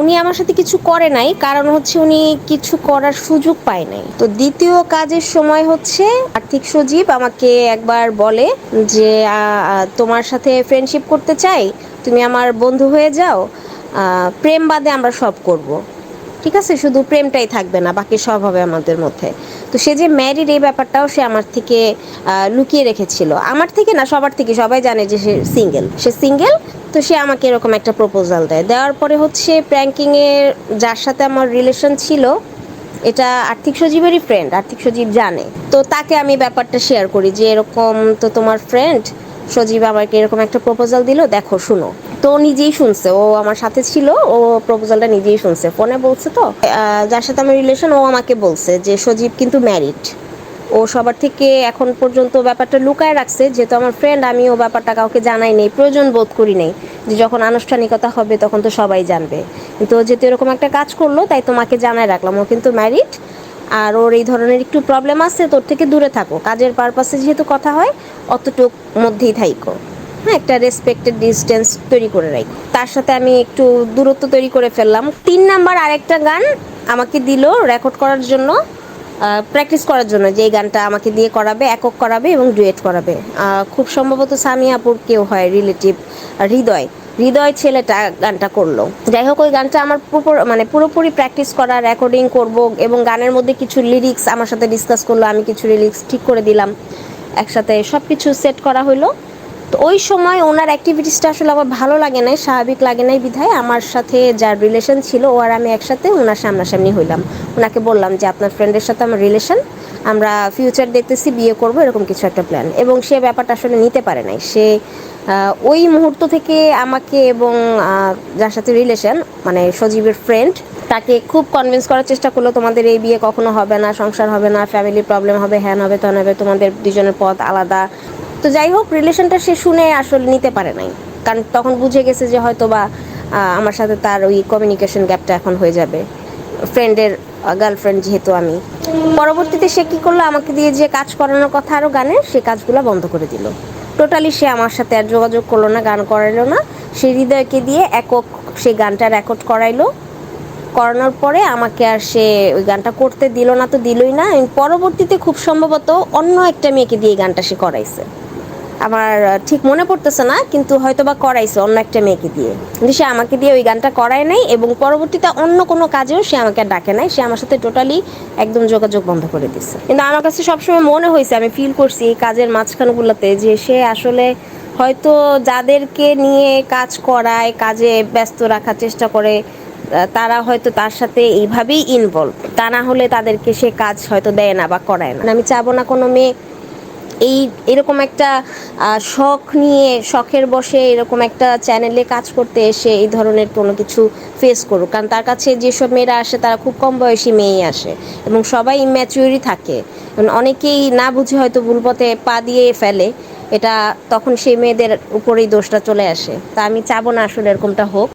উনি আমার সাথে কিছু করে নাই, কারণ হচ্ছে উনি কিছু করার সুযোগ পায় নাই। তো দ্বিতীয় কাজের সময় হচ্ছে আর্থিক সজীব আমাকে একবার বলে যে তোমার সাথে ফ্রেন্ডশিপ করতে চাই, তুমি আমার বন্ধু হয়ে যাও প্রেম বাদে আমরা সব করব। ঠিক আছে? শুধু প্রেমটাই থাকবে না, বাকি সব হবে আমাদের মধ্যে। তো সে যে ম্যারিড এই ব্যাপারটাও সে আমার থেকে লুকিয়ে রেখেছিল। আমার থেকে না, সবার থেকে। সবাই জানে যে সে সিঙ্গেল সে সিঙ্গেল তো সে আমাকে এরকম একটা প্রপোজাল দেয়। দেওয়ার পরে হচ্ছে প্র্যাঙ্কিংয়ের যার সাথে আমার রিলেশন ছিল, এটা আর্থিক সজীবেরই ফ্রেন্ড আর্থিক সজীব জানে। তো তাকে আমি ব্যাপারটা শেয়ার করি যে, এরকম তো তোমার ফ্রেন্ড সজীব আমাকে এরকম একটা প্রপোজাল দিল, দেখো, শুনো। তো নিজেই শুনছে, ও আমার সাথে ছিল, ও প্রপোজালটা নিজেই শুনছে। ফোনে বলছে তো যার সাথে আমার রিলেশন ও আমাকে বলছে যে, সজীব কিন্তু ম্যারিড ও সবার থেকে এখন পর্যন্ত ব্যাপারটা লুকায় রাখছে, যেহেতু আমার ফ্রেন্ড আমি ও ব্যাপারটা কাউকে জানাই নেই, প্রয়োজন বোধ করি নেই। যে যখন আনুষ্ঠানিকতা হবে, তখন তো সবাই জানবে। কিন্তু ও যেহেতু এরকম একটা কাজ করল, তাই তোমাকে জানায় রাখলাম, ও কিন্তু ম্যারিড আর ওর এই ধরনের একটু প্রবলেম আছে, তোর থেকে দূরে থাকো। কাজের পারপাসে যেহেতু কথা হয়, অতটুক মধ্যেই থাইকো। হ্যাঁ একটা রেসপেক্টেড ডিস্টেন্স তৈরি করে রাখি তার সাথে আমি একটু দূরত্ব তৈরি করে ফেললাম। তিন নাম্বার আরেকটা গান আমাকে দিল রেকর্ড করার জন্য প্র্যাকটিস করার জন্য যে গানটা আমাকে দিয়ে করাবে, একক করাবে এবং ডুয়েট করাবে। খুব সম্ভবত সামিয়াপুর কেউ হয় রিলেটিভ হৃদয়। হৃদয় ছেলেটা গানটা করল। যাই হোক, ওই গানটা আমার মানে পুরোপুরি প্র্যাকটিস করা রেকর্ডিং করব এবং গানের মধ্যে কিছু লিরিক্স আমার সাথে ডিসকাস করল, আমি কিছু লিরিক্স ঠিক করে দিলাম, একসাথে সব কিছু সেট করা হলো তো ওই সময় ওনার অ্যাক্টিভিটিসটা আসলে আমার ভালো লাগে নাই, স্বাভাবিক লাগে নাই বিধায় আমার সাথে যার রিলেশন ছিল ও আর আমি একসাথে ওনার সামনাসামনি হইলাম। ওনাকে বললাম যে, আপনার ফ্রেন্ডের সাথে আমার রিলেশন আমরা ফিউচার দেখতেছি, বিয়ে করব, এরকম কিছু একটা প্ল্যান এবং সে ব্যাপারটা আসলে নিতে পারে নাই। সে ওই মুহূর্ত থেকে আমাকে এবং যার সাথে রিলেশন মানে সজীবের ফ্রেন্ড তাকে খুব কনভিন্স করার চেষ্টা করল, তোমাদের এই বিয়ে কখনো হবে না, সংসার হবে না ফ্যামিলি প্রবলেম হবে, হ্যান হবে তখন হবে, তোমাদের দুজনের পথ আলাদা। তো যাই হোক রিলেশনটা সে শুনে আসলে নিতে পারে নাই। কারণ তখন বুঝে গেছে যে হয়তো বা আমার সাথে তার ওই কমিউনিকেশন গ্যাপটা এখন হয়ে যাবে। ফ্রেন্ডের গার্লফ্রেন্ড যেহেতু আমি। পরবর্তীতে সে কি করল? আমাকে দিয়ে যে কাজ করানোর কথা আরও গানের সে কাজগুলো বন্ধ করে দিল। টোটালি সে আমার সাথে আর যোগাযোগ করল না, গান করাইলো না। সে হৃদয়কে দিয়ে একক সেই গানটা রেকর্ড করাইলো। করানোর পরে আমাকে আর সে ওই গানটা করতে দিল না তো দিলই না। পরবর্তীতে খুব সম্ভবত অন্য একটা মেয়েকে দিয়ে গানটা সে করাইছে। আমার ঠিক মনে পড়তেছে না, কিন্তু হয়তো বা করাইছে অন্য একটা মেয়েকে দিয়ে। কিন্তু সে আমাকে দিয়ে ওই গানটা করায় নাই এবং পরবর্তীতে অন্য কোনো কাজেও সে আমাকে ডাকে নাই। সে আমার সাথে টোটালি একদম যোগাযোগ বন্ধ করে দিচ্ছে কিন্তু আমার কাছে সবসময় মনে হয়েছে আমি ফিল করছি এই কাজের মাঝখানগুলোতে যে সে আসলে হয়তো যাদেরকে নিয়ে কাজ করায়, কাজে ব্যস্ত রাখার চেষ্টা করে তারা হয়তো তার সাথে এইভাবেই ইনভলভ তা না হলে তাদেরকে সে কাজ হয়তো দেয় না বা করায় না। আমি চাবো না কোনো মেয়ে এই এরকম একটা শখ নিয়ে, শখের বসে এরকম একটা চ্যানেলে কাজ করতে এসে এই ধরনের কোনো কিছু ফেস করুক। কারণ তার কাছে যেসব মেয়েরা আসে, তারা খুব কম বয়সী মেয়েই আসে এবং সবাই ইম্যাচিউরই থাকে। অনেকেই না বুঝে হয়তো ভুল পথে পা দিয়ে ফেলে। এটা তখন সেই মেয়েদের উপরেই দোষটা চলে আসে। তা আমি চাবো না আসলে এরকমটা হোক।